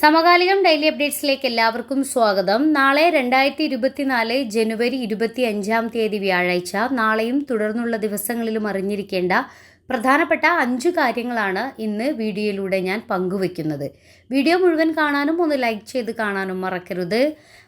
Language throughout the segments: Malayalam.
സമകാലികം ഡെയിലി അപ്ഡേറ്റ്സിലേക്ക് എല്ലാവർക്കും സ്വാഗതം. നാളെ രണ്ടായിരത്തി ഇരുപത്തിനാല് ജനുവരി ഇരുപത്തി അഞ്ചാം തീയതി വ്യാഴാഴ്ച. നാളെയും തുടർന്നുള്ള ദിവസങ്ങളിലും അറിഞ്ഞിരിക്കേണ്ട പ്രധാനപ്പെട്ട അഞ്ച് കാര്യങ്ങളാണ് ഇന്ന് വീഡിയോയിലൂടെ ഞാൻ പങ്കുവെക്കുന്നത് വീഡിയോ മുഴുവൻ കാണാനും ഒന്ന് ലൈക്ക് ചെയ്ത് കാണാനും മറക്കരുത്.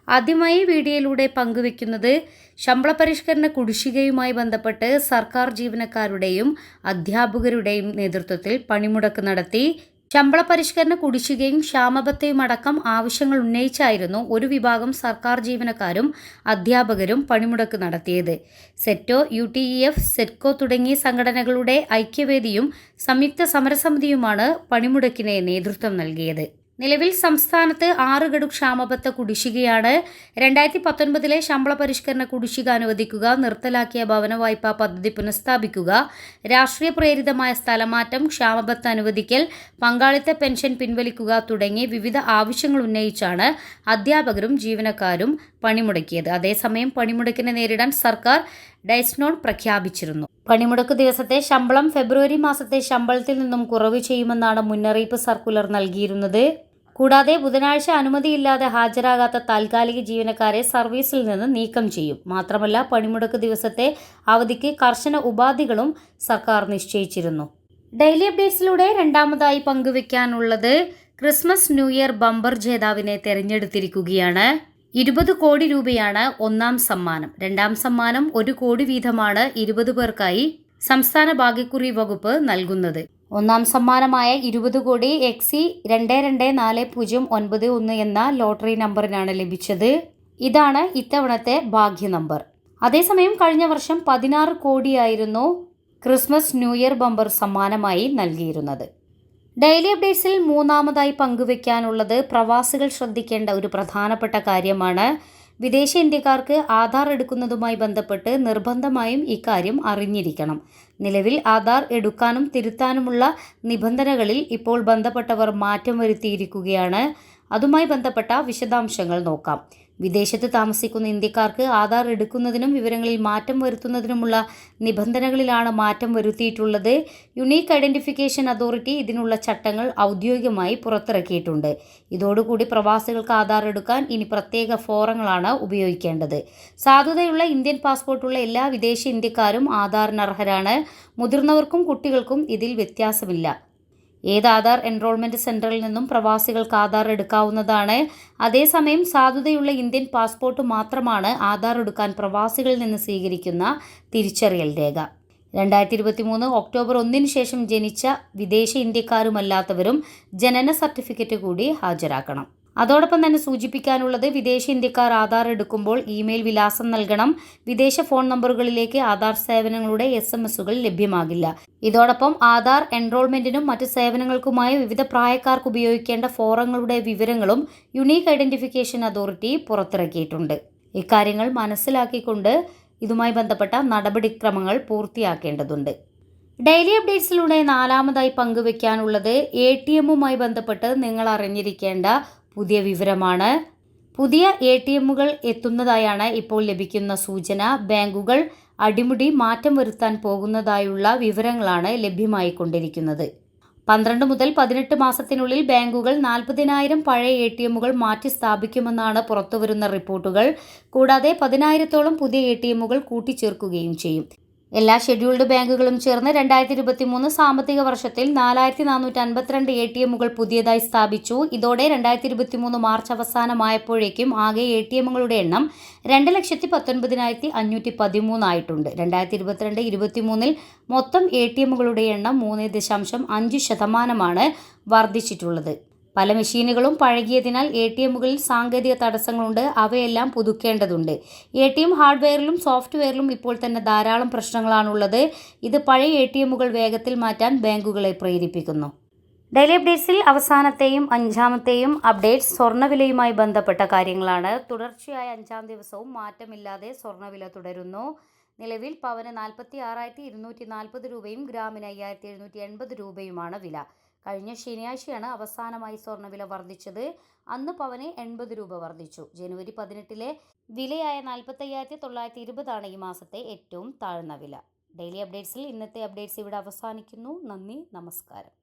ആദ്യമായി വീഡിയോയിലൂടെ പങ്കുവെക്കുന്നത് ശമ്പള പരിഷ്കരണ കുടിശ്ശികയുമായി ബന്ധപ്പെട്ട് സർക്കാർ ജീവനക്കാരുടെയും അധ്യാപകരുടെയും നേതൃത്വത്തിൽ പണിമുടക്ക് നടത്തി ശമ്പള പരിഷ്കരണ കുടിശ്ശികയും ക്ഷാമബത്തയും അടക്കം ആവശ്യങ്ങൾ ഉന്നയിച്ചായിരുന്നു ഒരു വിഭാഗം സർക്കാർ ജീവനക്കാരും അധ്യാപകരും പണിമുടക്ക് നടത്തിയത്. SETO U T E F SETCO തുടങ്ങിയ സംഘടനകളുടെ ഐക്യവേദിയും സംയുക്ത സമരസമിതിയുമാണ് പണിമുടക്കിന് നേതൃത്വം നൽകിയത്. നിലവിൽ സംസ്ഥാനത്ത് ആറ് ഗഡു ക്ഷാമബത്ത കുടിശ്ശികയാണ് രണ്ടായിരത്തി പത്തൊൻപതിലെ ശമ്പള പരിഷ്കരണ കുടിശ്ശിക അനുവദിക്കുക നിർത്തലാക്കിയ ഭവന വായ്പാ പദ്ധതി പുനഃസ്ഥാപിക്കുക രാഷ്ട്രീയ പ്രേരിതമായ സ്ഥലമാറ്റം ക്ഷാമബത്ത അനുവദിക്കൽ പങ്കാളിത്ത പെൻഷൻ പിൻവലിക്കുക തുടങ്ങി വിവിധ ആവശ്യങ്ങൾ ഉന്നയിച്ചാണ് അധ്യാപകരും ജീവനക്കാരും പണിമുടക്കിയത്. അതേസമയം പണിമുടക്കിനെ നേരിടാൻ സർക്കാർ ഡൈസ്നോൺ പ്രഖ്യാപിച്ചിരുന്നു. പണിമുടക്ക് ദിവസത്തെ ശമ്പളം ഫെബ്രുവരി മാസത്തെ ശമ്പളത്തിൽ നിന്നും കുറവ് ചെയ്യുമെന്നാണ് മുന്നറിയിപ്പ് സർക്കുലർ നൽകിയിരുന്നത്. കൂടാതെ ബുധനാഴ്ച അനുമതിയില്ലാതെ ഹാജരാകാത്ത താൽക്കാലിക ജീവനക്കാരെ സർവീസിൽ നിന്ന് നീക്കം ചെയ്യും. മാത്രമല്ല പണിമുടക്ക് ദിവസത്തെ അവധിക്ക് കർശന ഉപാധികളും സർക്കാർ നിശ്ചയിച്ചിരുന്നു. ഡെയിലി അപ്ഡേറ്റ്സിലൂടെ രണ്ടാമതായി പങ്കുവെക്കാനുള്ളത് ക്രിസ്മസ് ന്യൂ ഇയർ ബമ്പർ ജേതാവിനെ തെരഞ്ഞെടുത്തിരിക്കുകയാണ്. ഇരുപത് കോടി രൂപയാണ് ഒന്നാം സമ്മാനം. രണ്ടാം സമ്മാനം ഒരു കോടി വീതമാണ് ഇരുപത് പേർക്കായി സംസ്ഥാന ഭാഗ്യക്കുറി വകുപ്പ് നൽകുന്നത്. ഒന്നാം സമ്മാനമായ ഇരുപത് കോടി എക്സി രണ്ട് രണ്ട് നാല് പൂജ്യം ഒൻപത് ഒന്ന് എന്ന ലോട്ടറി നമ്പറിനാണ് ലഭിച്ചത്. ഇതാണ് ഇത്തവണത്തെ ഭാഗ്യ നമ്പർ. അതേസമയം കഴിഞ്ഞ വർഷം പതിനാറ് കോടിയായിരുന്നു ക്രിസ്മസ് ന്യൂ ഇയർ ബമ്പർ സമ്മാനമായി നൽകിയിരുന്നത്. ഡെയിലി അപ്ഡേറ്റ്സിൽ മൂന്നാമതായി പങ്കുവെക്കാനുള്ളത് പ്രവാസികൾ ശ്രദ്ധിക്കേണ്ട ഒരു പ്രധാനപ്പെട്ട കാര്യമാണ് വിദേശ ഇന്ത്യക്കാർക്ക് ആധാർ എടുക്കുന്നതുമായി ബന്ധപ്പെട്ട് നിർബന്ധമായും ഇക്കാര്യം അറിഞ്ഞിരിക്കണം. നിലവിൽ ആധാർ എടുക്കാനും തിരുത്താനുമുള്ള നിബന്ധനകളിൽ ഇപ്പോൾ ബന്ധപ്പെട്ടവർ മാറ്റം വരുത്തിയിരിക്കുകയാണ്. അതുമായി ബന്ധപ്പെട്ട വിശദാംശങ്ങൾ നോക്കാം. വിദേശത്ത് താമസിക്കുന്ന ഇന്ത്യക്കാർക്ക് ആധാർ എടുക്കുന്നതിനും വിവരങ്ങളിൽ മാറ്റം വരുത്തുന്നതിനുമുള്ള നിബന്ധനകളിലാണ് മാറ്റം വരുത്തിയിട്ടുള്ളത്. യുണീക്ക് ഐഡന്റിഫിക്കേഷൻ അതോറിറ്റി ഇതിനുള്ള ചട്ടങ്ങൾ ഔദ്യോഗികമായി പുറത്തിറക്കിയിട്ടുണ്ട്. ഇതോടുകൂടി പ്രവാസികൾക്ക് ആധാർ എടുക്കാൻ ഇനി പ്രത്യേക ഫോറങ്ങളാണ് ഉപയോഗിക്കേണ്ടത്. സാധുതയുള്ള ഇന്ത്യൻ പാസ്പോർട്ടുള്ള എല്ലാ വിദേശ ഇന്ത്യക്കാരും ആധാറിന് അർഹരാണ് മുതിർന്നവർക്കും കുട്ടികൾക്കും ഇതിൽ വ്യത്യാസമില്ല. ഏത് ആധാർ എൻറോൾമെന്റ് സെന്ററിൽ നിന്നും പ്രവാസികൾക്ക് ആധാർ എടുക്കാവുന്നതാണ്. അതേസമയം സാധുതയുള്ള ഇന്ത്യൻ പാസ്പോർട്ട് മാത്രമാണ് ആധാർ എടുക്കാൻ പ്രവാസികളിൽ നിന്ന് സ്വീകരിക്കുന്ന തിരിച്ചറിയൽ രേഖ. രണ്ടായിരത്തി ഇരുപത്തി മൂന്ന് ഒക്ടോബർ ഒന്നിന് ശേഷം ജനിച്ച വിദേശ ഇന്ത്യക്കാരുമല്ലാത്തവരും ജനന സർട്ടിഫിക്കറ്റ് കൂടി ഹാജരാക്കണം. അതോടൊപ്പം തന്നെ സൂചിപ്പിക്കാനുള്ളത് വിദേശ ഇന്ത്യക്കാർ ആധാർ എടുക്കുമ്പോൾ ഇമെയിൽ വിലാസം നൽകണം. വിദേശ ഫോൺ നമ്പറുകളിലേക്ക് ആധാർ സേവനങ്ങളുടെ എസ് എം എസുകൾ ലഭ്യമാകില്ല. ഇതോടൊപ്പം ആധാർ എൻറോൾമെന്റിനും മറ്റ് സേവനങ്ങൾക്കുമായി വിവിധ പ്രായക്കാർക്ക് ഉപയോഗിക്കേണ്ട ഫോറങ്ങളുടെ വിവരങ്ങളും യുണീക്ക് ഐഡന്റിഫിക്കേഷൻ അതോറിറ്റി പുറത്തിറക്കിയിട്ടുണ്ട്. ഇക്കാര്യങ്ങൾ മനസ്സിലാക്കിക്കൊണ്ട് ഇതുമായി ബന്ധപ്പെട്ട നടപടിക്രമങ്ങൾ പൂർത്തിയാക്കേണ്ടതുണ്ട്. ഡെയിലി അപ്ഡേറ്റ്സിലൂടെ നാലാമതായി പങ്കുവെക്കാനുള്ളത് എ ടി എമ്മുമായി ബന്ധപ്പെട്ട് നിങ്ങൾ അറിഞ്ഞിരിക്കേണ്ട പുതിയ വിവരമാണ്. പുതിയ എ ടി എമ്മുകൾ എത്തുന്നതായാണ് ഇപ്പോൾ ലഭിക്കുന്ന സൂചന. ബാങ്കുകൾ അടിമുടി മാറ്റം വരുത്താൻ പോകുന്നതായുള്ള വിവരങ്ങളാണ് ലഭ്യമായിക്കൊണ്ടിരിക്കുന്നത്. പന്ത്രണ്ട് മുതൽ പതിനെട്ട് മാസത്തിനുള്ളിൽ ബാങ്കുകൾ നാൽപ്പതിനായിരം പഴയ എ ടി എമ്മുകൾ മാറ്റി സ്ഥാപിക്കുമെന്നാണ് പുറത്തുവരുന്ന റിപ്പോർട്ടുകൾ. കൂടാതെ പതിനായിരത്തോളം പുതിയ എ ടി എമ്മുകൾ കൂട്ടിച്ചേർക്കുകയും ചെയ്യും. എല്ലാ ഷെഡ്യൂൾഡ് ബാങ്കുകളും ചേർന്ന് രണ്ടായിരത്തി ഇരുപത്തി മൂന്ന് സാമ്പത്തിക വർഷത്തിൽ നാലായിരത്തി നാനൂറ്റി അൻപത്തിരണ്ട് എ ടി എമ്മുകൾ പുതിയതായി സ്ഥാപിച്ചു. ഇതോടെ രണ്ടായിരത്തി ഇരുപത്തി മൂന്ന് മാർച്ച് അവസാനമായപ്പോഴേക്കും ആകെ എ ടി എമ്മുകളുടെ എണ്ണം രണ്ട് ലക്ഷത്തി പത്തൊൻപതിനായിരത്തി അഞ്ഞൂറ്റി പതിമൂന്നായിട്ടുണ്ട് രണ്ടായിരത്തി ഇരുപത്തിരണ്ട് ഇരുപത്തി മൂന്നിൽ മൊത്തം എ ടി എമ്മുകളുടെ എണ്ണം മൂന്ന് ദശാംശം അഞ്ച് ശതമാനമാണ് വർദ്ധിച്ചിട്ടുള്ളത്. പല മെഷീനുകളും പഴകിയതിനാൽ എ ടി എമ്മുകളിൽ സാങ്കേതിക തടസ്സങ്ങളുണ്ട്. അവയെല്ലാം പുതുക്കേണ്ടതുണ്ട്. എ ടി എം ഹാർഡ്വെയറിലും സോഫ്റ്റ്വെയറിലും ഇപ്പോൾ തന്നെ ധാരാളം പ്രശ്നങ്ങളാണുള്ളത്. ഇത് പഴയ എ ടി എമ്മുകൾ വേഗത്തിൽ മാറ്റാൻ ബാങ്കുകളെ പ്രേരിപ്പിക്കുന്നു. ഡെയിലി അപ്ഡേറ്റ്സിൽ അവസാനത്തെയും അഞ്ചാമത്തെയും അപ്ഡേറ്റ്സ് സ്വർണവിലയുമായി ബന്ധപ്പെട്ട കാര്യങ്ങളാണ്. തുടർച്ചയായ അഞ്ചാം ദിവസവും മാറ്റമില്ലാതെ സ്വർണവില തുടരുന്നു. നിലവിൽ പവന് നാൽപ്പത്തി ആറായിരത്തി ഇരുന്നൂറ്റി നാൽപ്പത് രൂപയും ഗ്രാമിന് അയ്യായിരത്തി എഴുന്നൂറ്റി എൺപത് രൂപയുമാണ് വില. കഴിഞ്ഞ ശനിയാഴ്ചയാണ് അവസാനമായി സ്വർണവില വർദ്ധിച്ചത്. അന്ന് പവന് എൺപത് രൂപ വർദ്ധിച്ചു. ജനുവരി പതിനെട്ടിലെ വിലയായ നാൽപ്പത്തയ്യായിരത്തി തൊള്ളായിരത്തി ഇരുപതാണ് ഈ മാസത്തെ ഏറ്റവും താഴ്ന്ന വില. ഡെയിലി അപ്ഡേറ്റ്സിൽ ഇന്നത്തെ അപ്ഡേറ്റ്സ് ഇവിടെ അവസാനിക്കുന്നു. നന്ദി നമസ്കാരം.